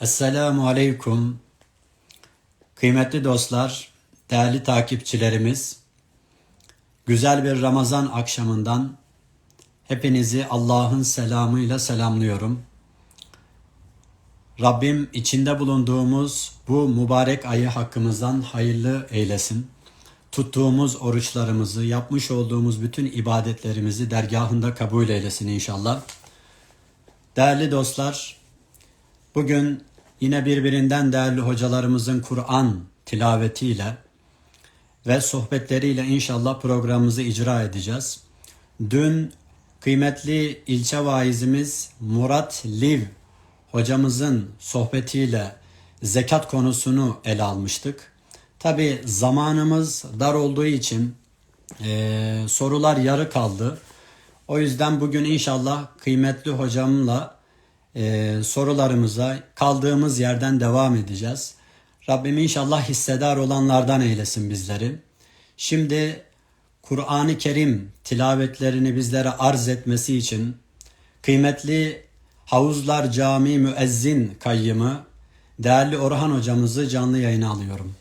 Esselamu Aleyküm. Kıymetli dostlar, değerli takipçilerimiz, güzel bir Ramazan akşamından hepinizi Allah'ın selamıyla selamlıyorum. Rabbim içinde bulunduğumuz bu mübarek ayı hakkımızdan hayırlı eylesin. Tuttuğumuz oruçlarımızı, yapmış olduğumuz bütün ibadetlerimizi dergahında kabul eylesin inşallah. Değerli dostlar, Bugün yine birbirinden değerli hocalarımızın Kur'an tilavetiyle ve sohbetleriyle inşallah programımızı icra edeceğiz. Dün kıymetli ilçe vaizimiz Murat Liv hocamızın sohbetiyle zekat konusunu ele almıştık. Tabi zamanımız dar olduğu için e, sorular yarı kaldı. O yüzden bugün inşallah kıymetli hocamla e, sorularımıza kaldığımız yerden devam edeceğiz. Rabbim inşallah hissedar olanlardan eylesin bizleri. Şimdi Kur'an-ı Kerim tilavetlerini bizlere arz etmesi için kıymetli Havuzlar Cami Müezzin Kayyımı değerli Orhan hocamızı canlı yayına alıyorum.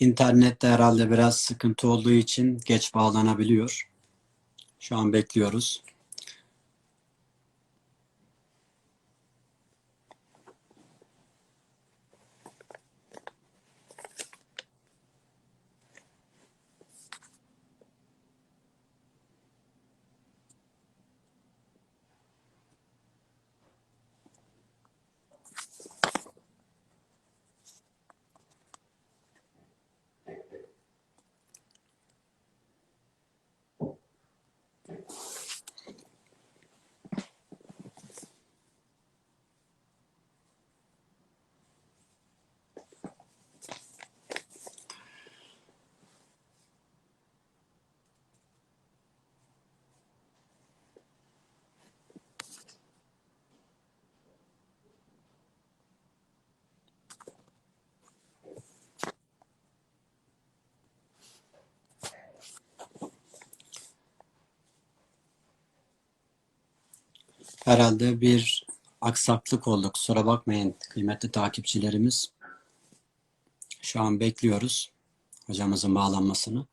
İnternette herhalde biraz sıkıntı olduğu için geç bağlanabiliyor. Şu an bekliyoruz. Herhalde bir aksaklık oldu. Kusura bakmayın kıymetli takipçilerimiz. Şu an bekliyoruz hocamızın bağlanmasını.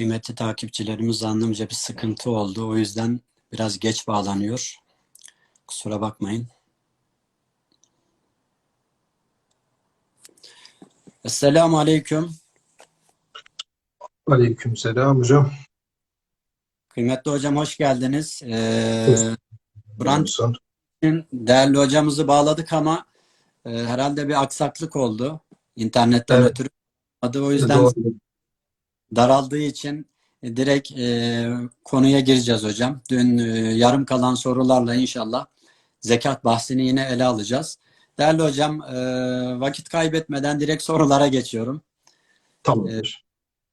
Kıymetli takipçilerimiz anlamca bir sıkıntı oldu. O yüzden biraz geç bağlanıyor. Kusura bakmayın. Esselamu Aleyküm. Aleykümselam hocam. Kıymetli hocam hoş geldiniz. Ee, için değerli hocamızı bağladık ama e, herhalde bir aksaklık oldu. İnternetten Evet. ötürü. Adı o yüzden Doğru. Daraldığı için e, direkt e, konuya gireceğiz hocam. Dün e, yarım kalan sorularla inşallah zekat bahsini yine ele alacağız. Değerli hocam e, vakit kaybetmeden direkt sorulara geçiyorum. Tamamdır.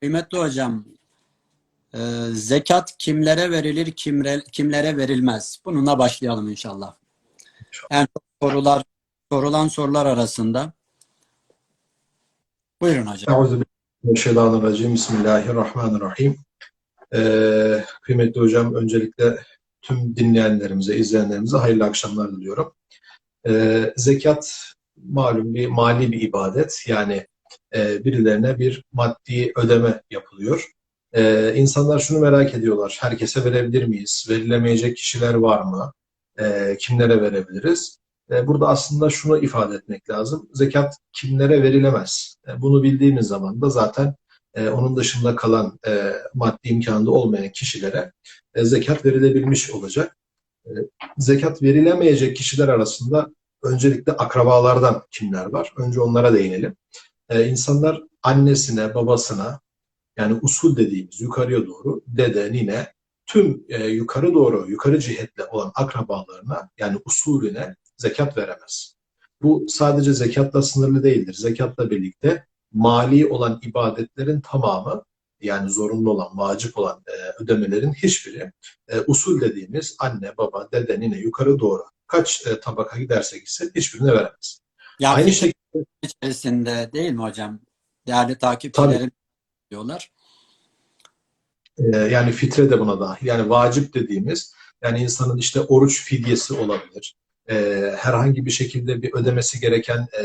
Kıymetli hocam e, zekat kimlere verilir kimre, kimlere verilmez? Bununla başlayalım inşallah. En çok sorular sorulan sorular arasında. Buyurun hocam. Euzubillahimineşşeytanirracim. Bismillahirrahmanirrahim. Ee, kıymetli hocam öncelikle tüm dinleyenlerimize, izleyenlerimize hayırlı akşamlar diliyorum. Ee, zekat malum bir mali bir ibadet. Yani e, birilerine bir maddi ödeme yapılıyor. Ee, insanlar şunu merak ediyorlar. Herkese verebilir miyiz? Verilemeyecek kişiler var mı? Ee, kimlere verebiliriz? Ee, burada aslında şunu ifade etmek lazım. Zekat kimlere verilemez? E, Bunu bildiğimiz zaman da zaten e, onun dışında kalan e, maddi imkanı olmayan kişilere e, zekat verilebilmiş olacak. E, zekat verilemeyecek kişiler arasında öncelikle akrabalardan kimler var? Önce onlara değinelim. E, insanlar annesine, babasına yani usul dediğimiz yukarıya doğru dede, nine tüm e, yukarı doğru, yukarı cihetle olan akrabalarına yani usulüne zekat veremez. Bu sadece zekatla sınırlı değildir. Zekatla birlikte mali olan ibadetlerin tamamı yani zorunlu olan, vacip olan e, ödemelerin hiçbiri e, usul dediğimiz anne, baba, dede, nine yukarı doğru kaç e, tabaka giderse gitsin hiçbirine veremez. Ya Aynı şekilde içerisinde değil mi hocam? Değerli takipçilerim diyorlar. e, yani fitre de buna dahil. Yani vacip dediğimiz yani insanın işte oruç fidyesi olabilir. E, herhangi bir şekilde bir ödemesi gereken e,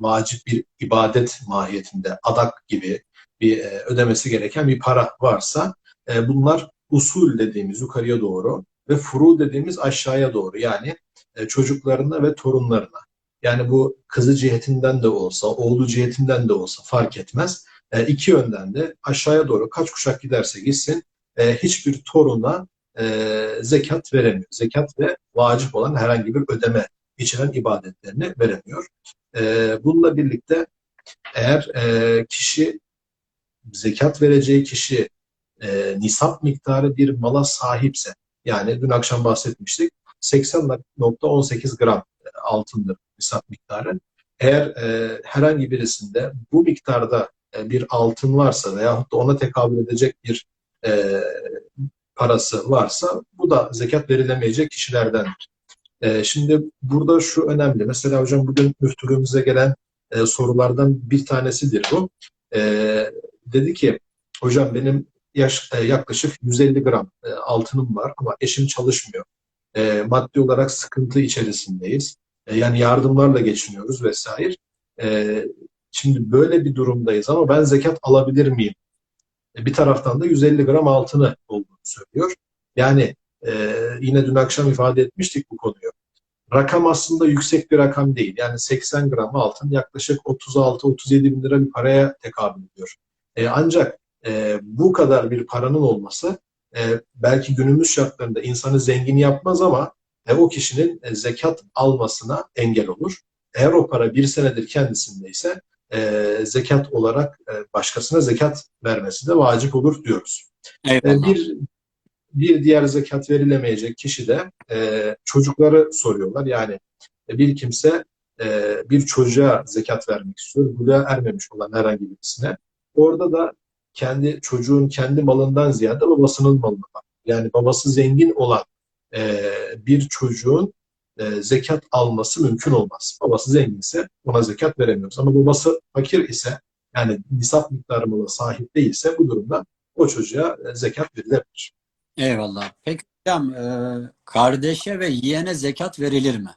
vacip bir ibadet mahiyetinde adak gibi bir e, ödemesi gereken bir para varsa e, bunlar usul dediğimiz yukarıya doğru ve furu dediğimiz aşağıya doğru yani e, çocuklarına ve torunlarına. Yani bu kızı cihetinden de olsa, oğlu cihetinden de olsa fark etmez. E, iki yönden de aşağıya doğru kaç kuşak giderse gitsin e, hiçbir toruna e, zekat veremiyor. Zekat ve vacip olan herhangi bir ödeme içeren ibadetlerini veremiyor. E, bununla birlikte eğer e, kişi zekat vereceği kişi e, nisap miktarı bir mala sahipse yani dün akşam bahsetmiştik 80.18 gram e, altındır nisap miktarı. Eğer e, herhangi birisinde bu miktarda e, bir altın varsa veyahut da ona tekabül edecek bir e, parası varsa bu da zekat verilemeyecek kişilerdendir. E, şimdi burada şu önemli. Mesela hocam bugün müftülüğümüze gelen e, sorulardan bir tanesidir bu. E, dedi ki hocam benim yaş, e, yaklaşık 150 gram e, altınım var ama eşim çalışmıyor. E, maddi olarak sıkıntı içerisindeyiz. E, yani yardımlarla geçiniyoruz vesaire. E, şimdi böyle bir durumdayız ama ben zekat alabilir miyim? E, bir taraftan da 150 gram altını olduğunu söylüyor. Yani e, yine dün akşam ifade etmiştik bu konuyu. Rakam aslında yüksek bir rakam değil. Yani 80 gram altın yaklaşık 36-37 bin lira bir paraya tekabül ediyor. E, ancak e, bu kadar bir paranın olması e, belki günümüz şartlarında insanı zengin yapmaz ama e, o kişinin e, zekat almasına engel olur. Eğer o para bir senedir kendisindeyse e, zekat olarak e, başkasına zekat vermesi de vacip olur diyoruz. E, Eyvallah. bir bir diğer zekat verilemeyecek kişi de e, çocukları soruyorlar. Yani e, bir kimse e, bir çocuğa zekat vermek istiyor. Buluğa ermemiş olan herhangi birisine. Orada da kendi çocuğun kendi malından ziyade babasının malına. Yani babası zengin olan e, bir çocuğun e, zekat alması mümkün olmaz. Babası zenginse ona zekat veremiyoruz. Ama babası fakir ise yani nisap miktarı mala sahip değilse bu durumda o çocuğa e, zekat verilebilir. Eyvallah. Peki hocam e, kardeşe ve yeğene zekat verilir mi?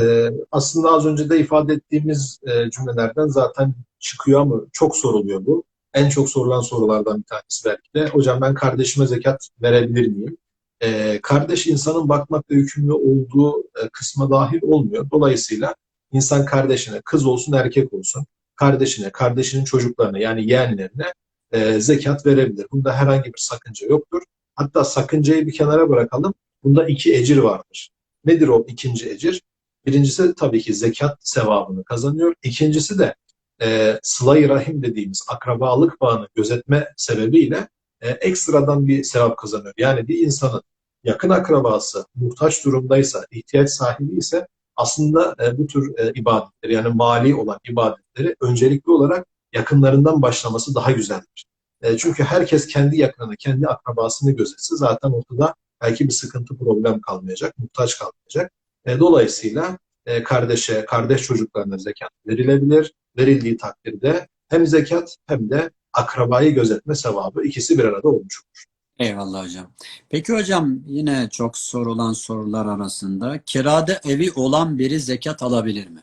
Ee, aslında az önce de ifade ettiğimiz e, cümlelerden zaten çıkıyor ama çok soruluyor bu. en çok sorulan sorulardan bir tanesi belki de. Hocam ben kardeşime zekat verebilir miyim? Ee, kardeş insanın bakmakla yükümlü olduğu e, kısma dahil olmuyor. Dolayısıyla insan kardeşine, kız olsun erkek olsun, kardeşine, kardeşinin çocuklarına yani yeğenlerine e, zekat verebilir. Bunda herhangi bir sakınca yoktur. Hatta sakıncayı bir kenara bırakalım. Bunda iki ecir vardır. Nedir o ikinci ecir? Birincisi tabii ki zekat sevabını kazanıyor. İkincisi de e, sıla-i rahim dediğimiz akrabalık bağını gözetme sebebiyle e, ekstradan bir sevap kazanıyor. Yani bir insanın yakın akrabası muhtaç durumdaysa, ihtiyaç sahibi ise aslında e, bu tür e, ibadetleri yani mali olan ibadetleri öncelikli olarak yakınlarından başlaması daha güzeldir. E, çünkü herkes kendi yakınını, kendi akrabasını gözetse zaten ortada belki bir sıkıntı, problem kalmayacak, muhtaç kalmayacak. E, dolayısıyla e, kardeşe, kardeş çocuklarına zekat verilebilir. Verildiği takdirde hem zekat hem de akrabayı gözetme sevabı ikisi bir arada olmuş olur. Eyvallah hocam. Peki hocam yine çok sorulan sorular arasında kirada evi olan biri zekat alabilir mi?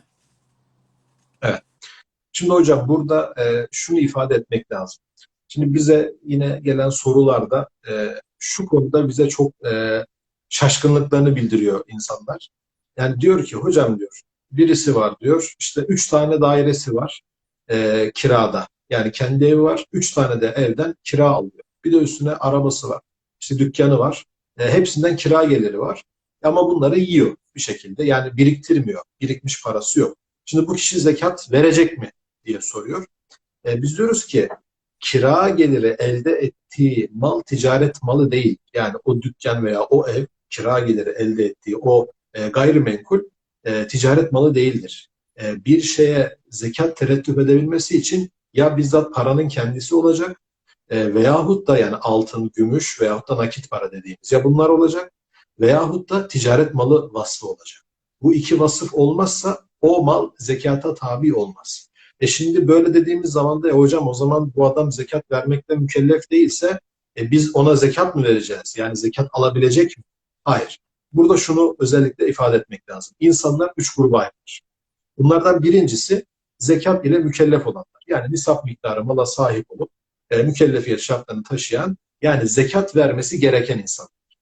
Şimdi hocam burada e, şunu ifade etmek lazım. Şimdi bize yine gelen sorularda e, şu konuda bize çok e, şaşkınlıklarını bildiriyor insanlar. Yani diyor ki hocam diyor birisi var diyor işte üç tane dairesi var e, kirada. Yani kendi evi var. Üç tane de evden kira alıyor. Bir de üstüne arabası var. İşte dükkanı var. E, hepsinden kira geliri var. Ama bunları yiyor bir şekilde. Yani biriktirmiyor. Birikmiş parası yok. Şimdi bu kişi zekat verecek mi diye soruyor. E, biz diyoruz ki kira geliri elde ettiği mal ticaret malı değil. Yani o dükkan veya o ev kira geliri elde ettiği o e, gayrimenkul e, ticaret malı değildir. E, bir şeye zekat terettüp edebilmesi için ya bizzat paranın kendisi olacak e, veyahut da yani altın, gümüş veyahut da nakit para dediğimiz ya bunlar olacak veyahut da ticaret malı vasfı olacak. Bu iki vasıf olmazsa o mal zekata tabi olmaz. E şimdi böyle dediğimiz zaman da e hocam o zaman bu adam zekat vermekle mükellef değilse e biz ona zekat mı vereceğiz? Yani zekat alabilecek mi? Hayır. Burada şunu özellikle ifade etmek lazım. İnsanlar üç gruba ayrılır. Bunlardan birincisi zekat ile mükellef olanlar. Yani nisap miktarı mala sahip olup e, mükellefiyet şartlarını taşıyan yani zekat vermesi gereken insanlar.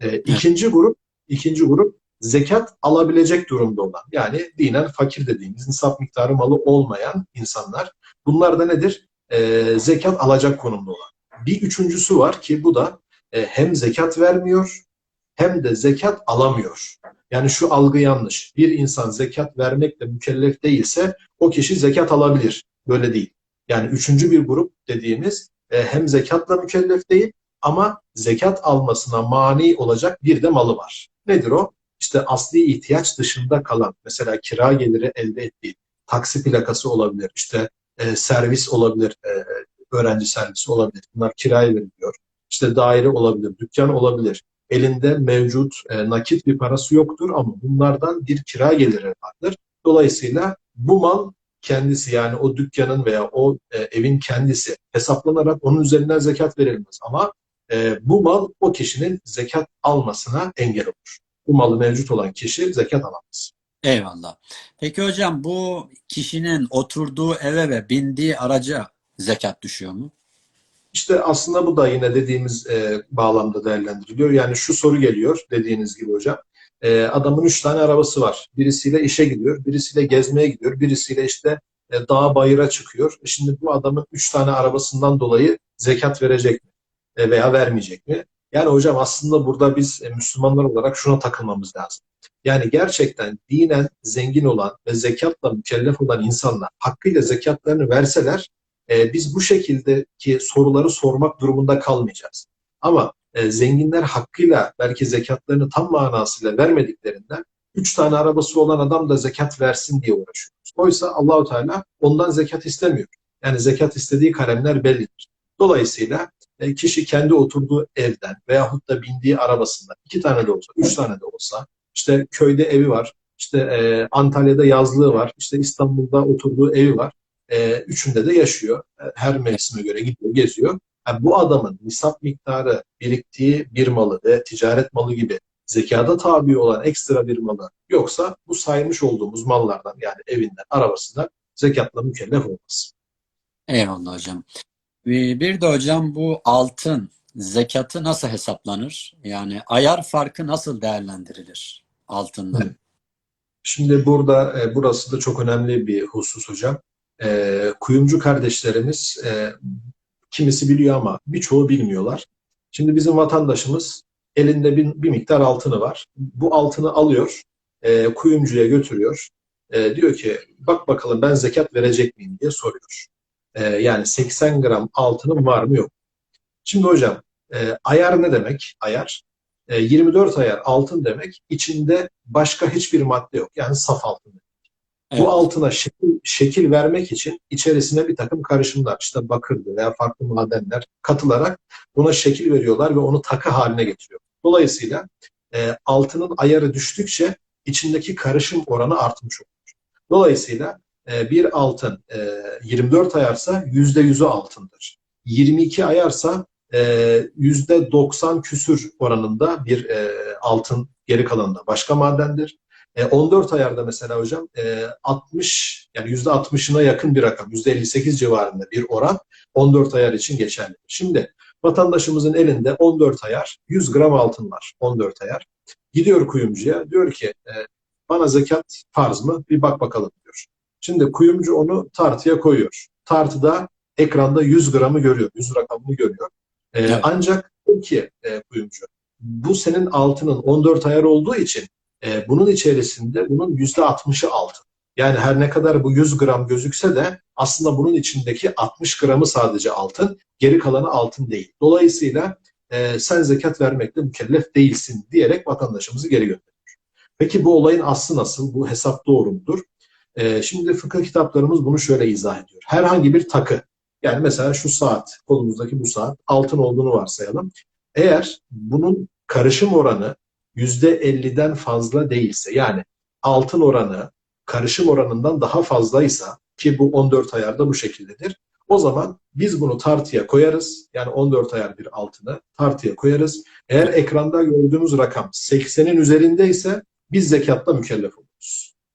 E, ikinci grup ikinci grup zekat alabilecek durumda olan yani dinen fakir dediğimiz nisap miktarı malı olmayan insanlar. Bunlar da nedir? E, zekat alacak konumda olan. Bir üçüncüsü var ki bu da e, hem zekat vermiyor hem de zekat alamıyor. Yani şu algı yanlış. Bir insan zekat vermekle mükellef değilse o kişi zekat alabilir. Böyle değil. Yani üçüncü bir grup dediğimiz e, hem zekatla mükellef değil ama zekat almasına mani olacak bir de malı var. Nedir o? İşte asli ihtiyaç dışında kalan mesela kira geliri elde ettiği taksi plakası olabilir, işte e, servis olabilir, e, öğrenci servisi olabilir. Bunlar kiraya veriliyor. İşte daire olabilir, dükkan olabilir. Elinde mevcut e, nakit bir parası yoktur ama bunlardan bir kira geliri vardır. Dolayısıyla bu mal kendisi yani o dükkanın veya o e, evin kendisi hesaplanarak onun üzerinden zekat verilmez. Ama e, bu mal o kişinin zekat almasına engel olur. Bu malı mevcut olan kişi zekat alamaz. Eyvallah. Peki hocam bu kişinin oturduğu eve ve bindiği araca zekat düşüyor mu? İşte aslında bu da yine dediğimiz e, bağlamda değerlendiriliyor. Yani şu soru geliyor dediğiniz gibi hocam. E, adamın üç tane arabası var. Birisiyle işe gidiyor, birisiyle gezmeye gidiyor, birisiyle işte e, dağa bayıra çıkıyor. E şimdi bu adamın üç tane arabasından dolayı zekat verecek mi? E, veya vermeyecek mi? Yani hocam aslında burada biz e, Müslümanlar olarak şuna takılmamız lazım. Yani gerçekten dinen zengin olan ve zekatla mükellef olan insanlar hakkıyla zekatlarını verseler e, biz bu şekildeki soruları sormak durumunda kalmayacağız. Ama e, zenginler hakkıyla belki zekatlarını tam manasıyla vermediklerinden üç tane arabası olan adam da zekat versin diye uğraşıyoruz. Oysa Allahu Teala ondan zekat istemiyor. Yani zekat istediği kalemler bellidir. Dolayısıyla kişi kendi oturduğu evden veyahut da bindiği arabasından iki tane de olsa, üç tane de olsa, işte köyde evi var, işte e, Antalya'da yazlığı var, işte İstanbul'da oturduğu evi var. E, üçünde de yaşıyor. E, her mevsime göre gidiyor, geziyor. Yani bu adamın nisap miktarı biriktiği bir malı ve ticaret malı gibi zekada tabi olan ekstra bir malı yoksa bu saymış olduğumuz mallardan yani evinden, arabasından zekatla mükellef olmaz. Eyvallah hocam. Bir bir de hocam bu altın zekatı nasıl hesaplanır? Yani ayar farkı nasıl değerlendirilir altında? Evet. Şimdi burada e, burası da çok önemli bir husus hocam. E, kuyumcu kardeşlerimiz e, kimisi biliyor ama birçoğu bilmiyorlar. Şimdi bizim vatandaşımız elinde bir, bir miktar altını var. Bu altını alıyor, kuyumcuya götürüyor. Diyor ki bak bakalım ben zekat verecek miyim diye soruyor. E, yani 80 gram altının var mı yok. Şimdi hocam e, ayar ne demek? Ayar. E, 24 ayar altın demek içinde başka hiçbir madde yok. Yani saf altın. Evet. Bu altına şekil, şekil vermek için içerisine bir takım karışımlar işte bakırdı veya farklı madenler katılarak buna şekil veriyorlar ve onu takı haline getiriyor. Dolayısıyla e, altının ayarı düştükçe içindeki karışım oranı artmış olur. Dolayısıyla bir altın e, 24 ayarsa %100'ü altındır. 22 ayarsa e, %90 küsür oranında bir e, altın geri kalanında başka madendir. E, 14 ayarda mesela hocam e, 60 yani %60'ına yakın bir rakam, %58 civarında bir oran 14 ayar için geçerli. Şimdi vatandaşımızın elinde 14 ayar 100 gram altın var 14 ayar. Gidiyor kuyumcuya diyor ki e, bana zekat farz mı? Bir bak bakalım diyor. Şimdi kuyumcu onu tartıya koyuyor. Tartıda ekranda 100 gramı görüyor, 100 rakamını görüyor. E, Evet. Ancak ki e, kuyumcu bu senin altının 14 ayar olduğu için e, bunun içerisinde bunun %60'ı altın. Yani her ne kadar bu 100 gram gözükse de aslında bunun içindeki 60 gramı sadece altın, geri kalanı altın değil. Dolayısıyla e, sen zekat vermekle mükellef değilsin diyerek vatandaşımızı geri gönderiyor. Peki bu olayın aslı nasıl? Bu hesap doğru mudur? E, şimdi fıkıh kitaplarımız bunu şöyle izah ediyor. Herhangi bir takı, yani mesela şu saat, kolumuzdaki bu saat altın olduğunu varsayalım. Eğer bunun karışım oranı %50'den fazla değilse yani altın oranı karışım oranından daha fazlaysa ki bu 14 ayarda bu şekildedir. O zaman biz bunu tartıya koyarız. Yani 14 ayar bir altını tartıya koyarız. Eğer ekranda gördüğümüz rakam 80'in üzerindeyse biz zekatla mükellef oluruz.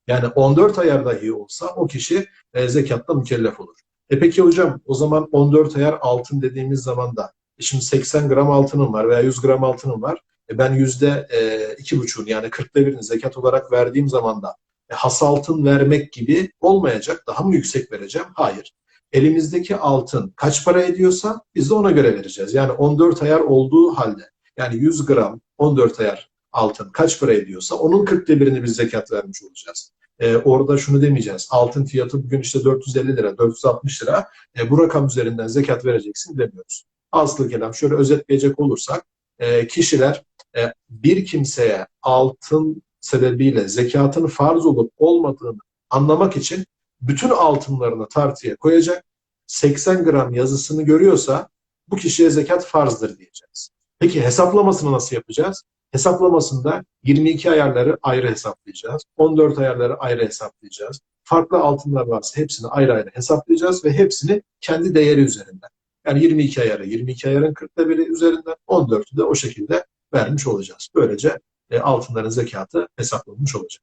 Yani 14 ayar dahi olsa o kişi e, zekatla mükellef olur. E peki hocam o zaman 14 ayar altın dediğimiz zaman da e şimdi 80 gram altınım var veya 100 gram altınım var. E ben yüzde e, iki buçuğun yani kırkta birini zekat olarak verdiğim zaman da e, has altın vermek gibi olmayacak. Daha mı yüksek vereceğim? Hayır. Elimizdeki altın kaç para ediyorsa biz de ona göre vereceğiz. Yani 14 ayar olduğu halde yani 100 gram 14 ayar altın kaç para ediyorsa onun kırkta birini biz zekat vermiş olacağız. E, orada şunu demeyeceğiz. Altın fiyatı bugün işte 450 lira, 460 lira. E, bu rakam üzerinden zekat vereceksin demiyoruz. Aslı kelam şöyle özetleyecek olursak e, kişiler e, bir kimseye altın sebebiyle zekatın farz olup olmadığını anlamak için bütün altınlarını tartıya koyacak. 80 gram yazısını görüyorsa bu kişiye zekat farzdır diyeceğiz. Peki hesaplamasını nasıl yapacağız? Hesaplamasında 22 ayarları ayrı hesaplayacağız. 14 ayarları ayrı hesaplayacağız. Farklı altınlar varsa hepsini ayrı ayrı hesaplayacağız ve hepsini kendi değeri üzerinden. Yani 22 ayarı 22 ayarın 40'ta biri üzerinden 14'ü de o şekilde vermiş olacağız. Böylece e, altınların zekatı hesaplanmış olacak.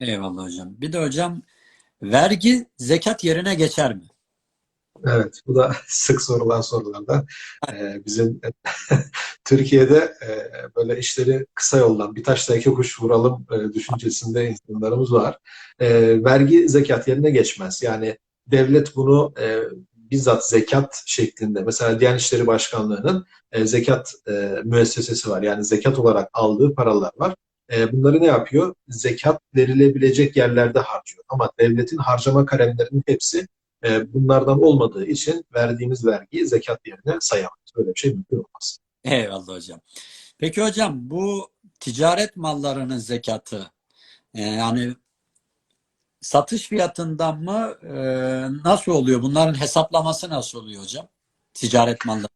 Eyvallah hocam. Bir de hocam vergi zekat yerine geçer mi? Evet, bu da sık sorulan sorulardan. Ee, bizim Türkiye'de e, böyle işleri kısa yoldan bir taşla iki kuş vuralım e, düşüncesinde insanlarımız var. E, vergi zekat yerine geçmez. Yani devlet bunu e, bizzat zekat şeklinde, mesela Diyanet İşleri Başkanlığı'nın e, zekat e, müessesesi var. Yani zekat olarak aldığı paralar var. E, bunları ne yapıyor? Zekat verilebilecek yerlerde harcıyor. Ama devletin harcama kalemlerinin hepsi e, bunlardan olmadığı için verdiğimiz vergiyi zekat yerine sayamayız. Böyle bir şey mümkün olmaz. Eyvallah hocam. Peki hocam bu ticaret mallarının zekatı e, yani satış fiyatından mı e, nasıl oluyor? Bunların hesaplaması nasıl oluyor hocam? Ticaret malları.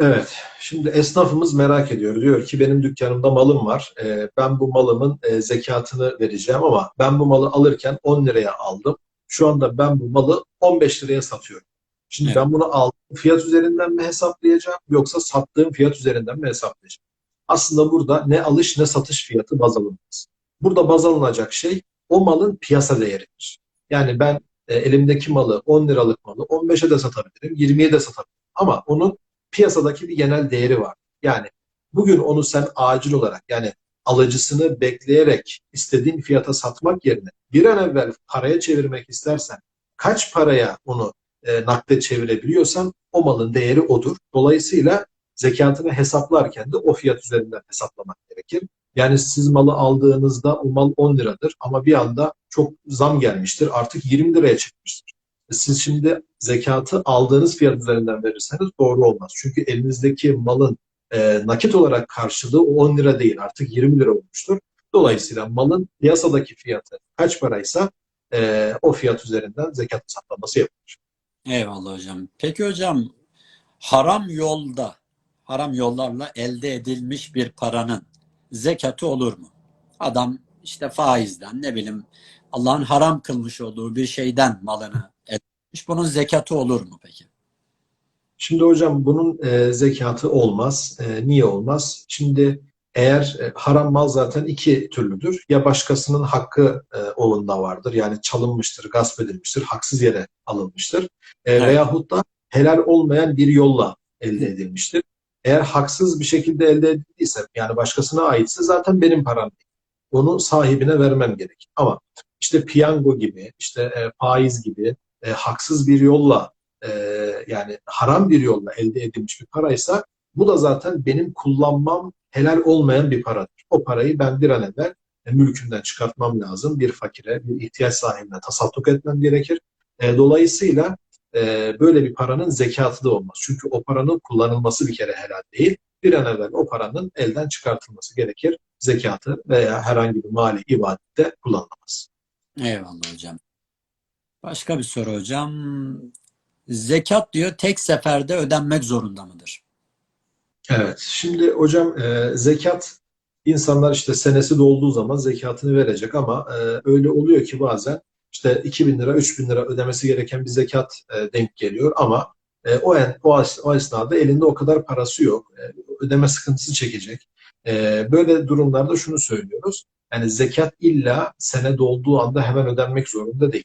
Evet, şimdi esnafımız merak ediyor. Diyor ki benim dükkanımda malım var. E, ben bu malımın e, zekatını vereceğim ama ben bu malı alırken 10 liraya aldım. Şu anda ben bu malı 15 liraya satıyorum. Şimdi Evet. ben bunu aldığım fiyat üzerinden mi hesaplayacağım yoksa sattığım fiyat üzerinden mi hesaplayacağım? Aslında burada ne alış ne satış fiyatı baz alınmaz. Burada baz alınacak şey o malın piyasa değeridir. Yani ben e, elimdeki malı 10 liralık malı 15'e de satabilirim, 20'ye de satabilirim. Ama onun piyasadaki bir genel değeri var. Yani bugün onu sen acil olarak yani alıcısını bekleyerek istediğin fiyata satmak yerine bir an evvel paraya çevirmek istersen kaç paraya onu e, nakde çevirebiliyorsan o malın değeri odur. Dolayısıyla zekatını hesaplarken de o fiyat üzerinden hesaplamak gerekir. Yani siz malı aldığınızda o mal 10 liradır ama bir anda çok zam gelmiştir. Artık 20 liraya çıkmıştır. Siz şimdi zekatı aldığınız fiyat üzerinden verirseniz doğru olmaz. Çünkü elinizdeki malın e, nakit olarak karşılığı o 10 lira değil artık 20 lira olmuştur. Dolayısıyla malın piyasadaki fiyatı kaç paraysa e, o fiyat üzerinden zekat hesaplaması yapılır. Eyvallah hocam. Peki hocam haram yolda, haram yollarla elde edilmiş bir paranın zekatı olur mu? Adam işte faizden ne bileyim Allah'ın haram kılmış olduğu bir şeyden malını etmiş. Bunun zekatı olur mu peki? Şimdi hocam bunun e, zekatı olmaz. E, niye olmaz? Şimdi eğer e, haram mal zaten iki türlüdür. Ya başkasının hakkı e, oğlunda vardır. Yani çalınmıştır, gasp edilmiştir, haksız yere alınmıştır. E, Evet. Veyahut da helal olmayan bir yolla elde edilmiştir. Eğer haksız bir şekilde elde edildiyse yani başkasına aitse zaten benim param değil. Onu sahibine vermem gerek. Ama işte piyango gibi, işte e, faiz gibi e, haksız bir yolla e, yani haram bir yolla elde edilmiş bir paraysa bu da zaten benim kullanmam helal olmayan bir paradır. O parayı ben bir an evvel e, mülkümden çıkartmam lazım. Bir fakire, bir ihtiyaç sahibine tasadduk etmem gerekir. E, dolayısıyla e, böyle bir paranın zekatı da olmaz. Çünkü o paranın kullanılması bir kere helal değil. Bir an evvel o paranın elden çıkartılması gerekir. Zekatı veya herhangi bir mali ibadette kullanılamaz. Eyvallah hocam. Başka bir soru hocam. Zekat diyor tek seferde ödenmek zorunda mıdır? Evet. Şimdi hocam e, zekat insanlar işte senesi dolduğu zaman zekatını verecek ama e, öyle oluyor ki bazen işte 2000 lira 3000 lira ödemesi gereken bir zekat e, denk geliyor ama e, o, en, o, o esnada elinde o kadar parası yok. E, ödeme sıkıntısı çekecek. E, böyle durumlarda şunu söylüyoruz. Yani zekat illa sene dolduğu anda hemen ödenmek zorunda değil.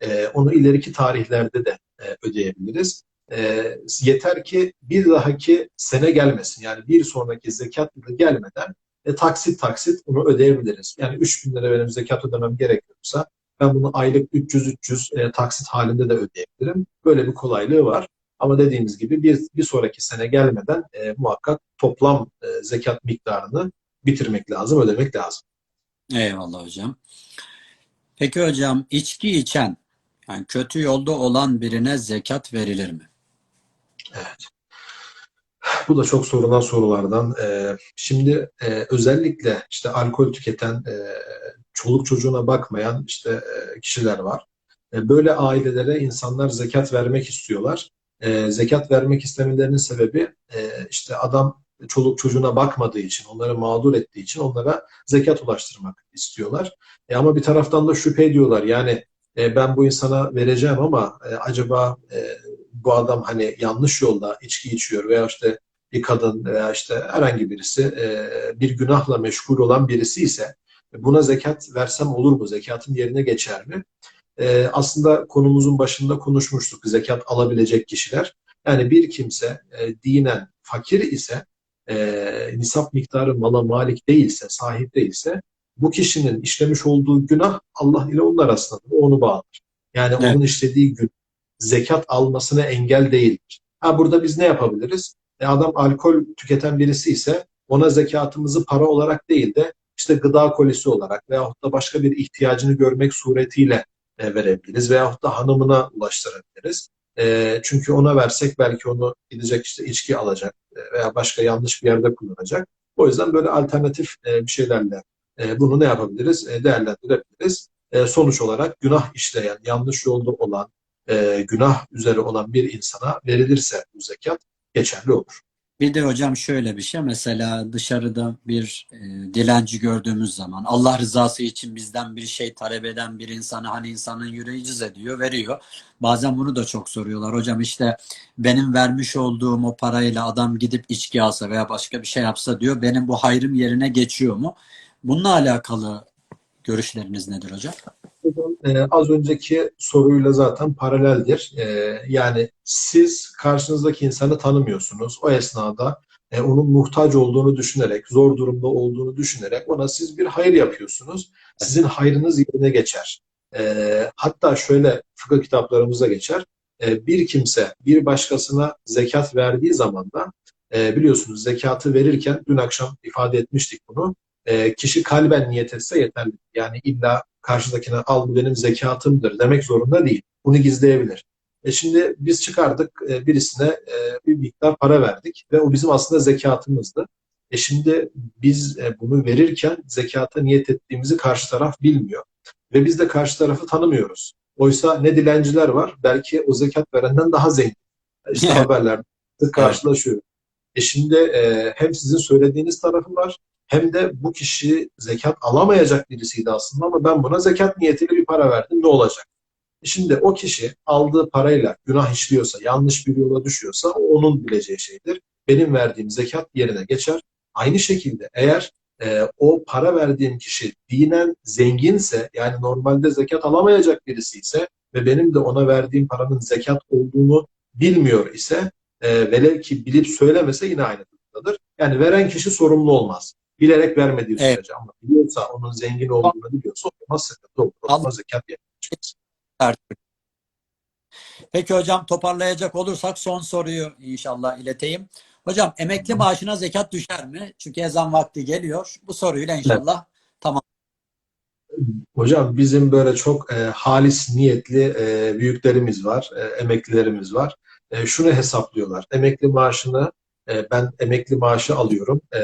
E, onu ileriki tarihlerde de e, ödeyebiliriz. E, yeter ki bir dahaki sene gelmesin. Yani bir sonraki zekat yılı gelmeden e, taksit taksit bunu ödeyebiliriz. Yani 3 bin lira benim zekat ödemem gerekiyorsa ben bunu aylık 300-300 e, taksit halinde de ödeyebilirim. Böyle bir kolaylığı var. Ama dediğimiz gibi bir, bir sonraki sene gelmeden e, muhakkak toplam e, zekat miktarını bitirmek lazım, ödemek lazım. Eyvallah hocam. Peki hocam içki içen yani kötü yolda olan birine zekat verilir mi? Evet. Bu da çok sorulan sorulardan. Ee, şimdi e, özellikle işte alkol tüketen, e, çoluk çocuğuna bakmayan işte e, kişiler var. Böyle ailelere insanlar zekat vermek istiyorlar. Zekat vermek istemelerinin sebebi işte adam çoluk çocuğuna bakmadığı için, onları mağdur ettiği için onlara zekat ulaştırmak istiyorlar. E, ama bir taraftan da şüphe ediyorlar. Yani e, ben bu insana vereceğim ama e, acaba e, bu adam hani yanlış yolda içki içiyor veya işte bir kadın veya işte herhangi birisi e, bir günahla meşgul olan birisi ise buna zekat versem olur mu? Zekatın yerine geçer mi? E, aslında konumuzun başında konuşmuştuk zekat alabilecek kişiler. Yani bir kimse e, dinen fakir ise e, nisap miktarı mala malik değilse, sahip değilse bu kişinin işlemiş olduğu günah Allah ile onun arasındadır. Onu bağlar. Yani Evet. onun işlediği gün zekat almasına engel değildir. Ha burada biz ne yapabiliriz? E adam alkol tüketen birisi ise ona zekatımızı para olarak değil de işte gıda kolisi olarak veyahut da başka bir ihtiyacını görmek suretiyle e, verebiliriz veyahut da hanımına ulaştırabiliriz. E, çünkü ona versek belki onu gidecek işte içki alacak e, veya başka yanlış bir yerde kullanacak. O yüzden böyle alternatif e, bir şeylerle bunu ne yapabiliriz? E, değerlendirebiliriz. E, sonuç olarak günah işleyen, yanlış yolda olan, e, günah üzere olan bir insana verilirse bu zekat geçerli olur. Bir de hocam şöyle bir şey mesela dışarıda bir e, dilenci gördüğümüz zaman Allah rızası için bizden bir şey talep eden bir insanı hani insanın yüreği cız ediyor veriyor. Bazen bunu da çok soruyorlar hocam işte benim vermiş olduğum o parayla adam gidip içki alsa veya başka bir şey yapsa diyor benim bu hayrım yerine geçiyor mu? Bununla alakalı görüşleriniz nedir hocam? Ee, az önceki soruyla zaten paraleldir. Ee, yani siz karşınızdaki insanı tanımıyorsunuz. O esnada e, onun muhtaç olduğunu düşünerek, zor durumda olduğunu düşünerek ona siz bir hayır yapıyorsunuz. Sizin hayrınız yerine geçer. Ee, hatta şöyle fıkıh kitaplarımızda geçer. Ee, bir kimse bir başkasına zekat verdiği zaman da e, biliyorsunuz zekatı verirken dün akşam ifade etmiştik bunu. E, kişi kalben niyet etse yeterli. Yani illa karşıdakine al bu benim zekatımdır demek zorunda değil. Bunu gizleyebilir. E şimdi biz çıkardık e, birisine e, bir miktar para verdik ve o bizim aslında zekatımızdı. E şimdi biz e, bunu verirken zekata niyet ettiğimizi karşı taraf bilmiyor. Ve biz de karşı tarafı tanımıyoruz. Oysa ne dilenciler var belki o zekat verenden daha zengin. İşte Evet. haberlerde karşılaşıyor. E şimdi e, hem sizin söylediğiniz tarafı var hem de bu kişi zekat alamayacak birisiydi aslında ama ben buna zekat niyetiyle bir para verdim ne olacak? E Şimdi o kişi aldığı parayla günah işliyorsa, yanlış bir yola düşüyorsa o onun bileceği şeydir. Benim verdiğim zekat yerine geçer. Aynı şekilde eğer e, o para verdiğim kişi dinen zenginse yani normalde zekat alamayacak birisi ise ve benim de ona verdiğim paranın zekat olduğunu bilmiyor ise e, velev ki bilip söylemese yine aynı durumdadır. Yani veren kişi sorumlu olmaz. Bilerek vermediği Evet. sürece ama biliyorsa onun zengin olduğunu biliyorsa o zaman sıkıntı olur. O zaman zekat. Artık. Peki hocam toparlayacak olursak son soruyu inşallah ileteyim. Hocam emekli maaşına zekat düşer mi? Çünkü ezan vakti geliyor. Bu soruyla inşallah tamam. Hocam bizim böyle çok e, halis niyetli e, büyüklerimiz var, e, emeklilerimiz var. E, şunu hesaplıyorlar. Emekli maaşını e, ben emekli maaşı alıyorum e,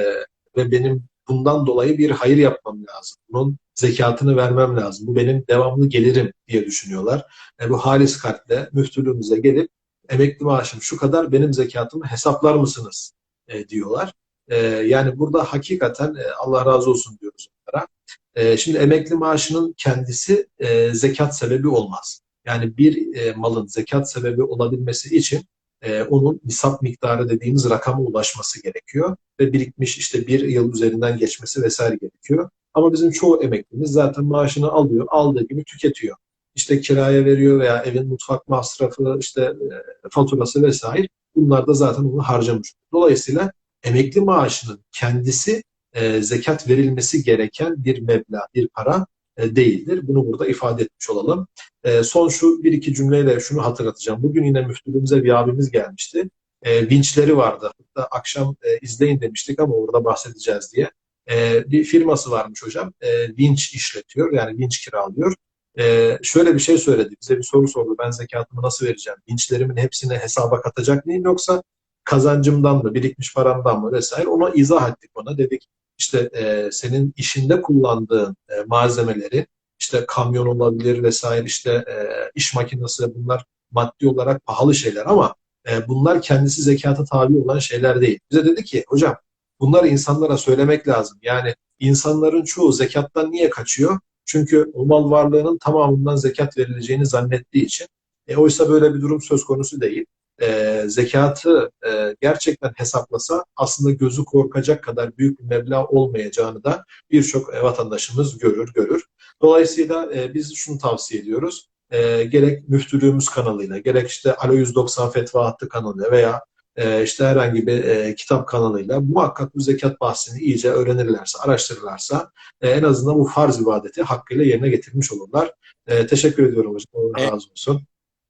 ve benim bundan dolayı bir hayır yapmam lazım. Bunun zekatını vermem lazım. Bu benim devamlı gelirim diye düşünüyorlar. E, bu halis kalple müftülüğümüze gelip emekli maaşım şu kadar benim zekatımı hesaplar mısınız e, diyorlar. E, yani burada hakikaten e, Allah razı olsun diyoruz onlara. E, şimdi emekli maaşının kendisi e, zekat sebebi olmaz. Yani bir e, malın zekat sebebi olabilmesi için e, onun nisap miktarı dediğimiz rakama ulaşması gerekiyor ve birikmiş işte bir yıl üzerinden geçmesi vesaire gerekiyor. Ama bizim çoğu emeklimiz zaten maaşını alıyor, aldığı gibi tüketiyor. İşte kiraya veriyor veya evin mutfak masrafı, işte e, faturası vesaire. Bunlar da zaten onu harcamış. Dolayısıyla emekli maaşının kendisi e, zekat verilmesi gereken bir meblağ, bir para değildir. Bunu burada ifade etmiş olalım. E, son şu bir iki cümleyle şunu hatırlatacağım. Bugün yine müftülüğümüze bir abimiz gelmişti. E, vinçleri vardı. Hatta akşam e, izleyin demiştik ama orada bahsedeceğiz diye. E, bir firması varmış hocam. E, vinç işletiyor. Yani vinç kiralıyor. E, şöyle bir şey söyledi. Bize bir soru sordu. Ben zekatımı nasıl vereceğim? Vinçlerimin hepsini hesaba katacak mıyım yoksa kazancımdan mı, birikmiş paramdan mı vesaire ona izah ettik ona. Dedik işte e, senin işinde kullandığın e, malzemeleri işte kamyon olabilir vesaire işte e, iş makinesi bunlar maddi olarak pahalı şeyler ama e, bunlar kendisi zekata tabi olan şeyler değil. Bize dedi ki hocam bunları insanlara söylemek lazım. Yani insanların çoğu zekattan niye kaçıyor? Çünkü o mal varlığının tamamından zekat verileceğini zannettiği için. E, oysa böyle bir durum söz konusu değil e, zekatı e, gerçekten hesaplasa aslında gözü korkacak kadar büyük bir meblağ olmayacağını da birçok e, vatandaşımız görür görür. Dolayısıyla e, biz şunu tavsiye ediyoruz. E, gerek müftülüğümüz kanalıyla, gerek işte Alo 190 Fetva Hattı kanalıyla veya e, işte herhangi bir e, kitap kanalıyla muhakkak bu zekat bahsini iyice öğrenirlerse, araştırırlarsa e, en azından bu farz ibadeti hakkıyla yerine getirmiş olurlar. E, teşekkür ediyorum hocam. Allah razı olsun.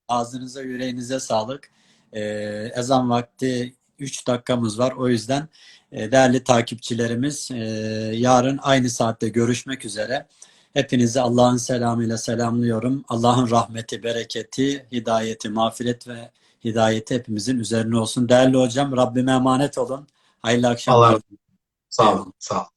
Ağzınıza yüreğinize sağlık. Ee, ezan vakti 3 dakikamız var. O yüzden e, değerli takipçilerimiz e, yarın aynı saatte görüşmek üzere. Hepinizi Allah'ın selamıyla selamlıyorum. Allah'ın rahmeti, bereketi, hidayeti, mağfiret ve hidayeti hepimizin üzerine olsun. Değerli hocam Rabbime emanet olun. Hayırlı akşamlar. Allah. Sağ olun. Sağ olun.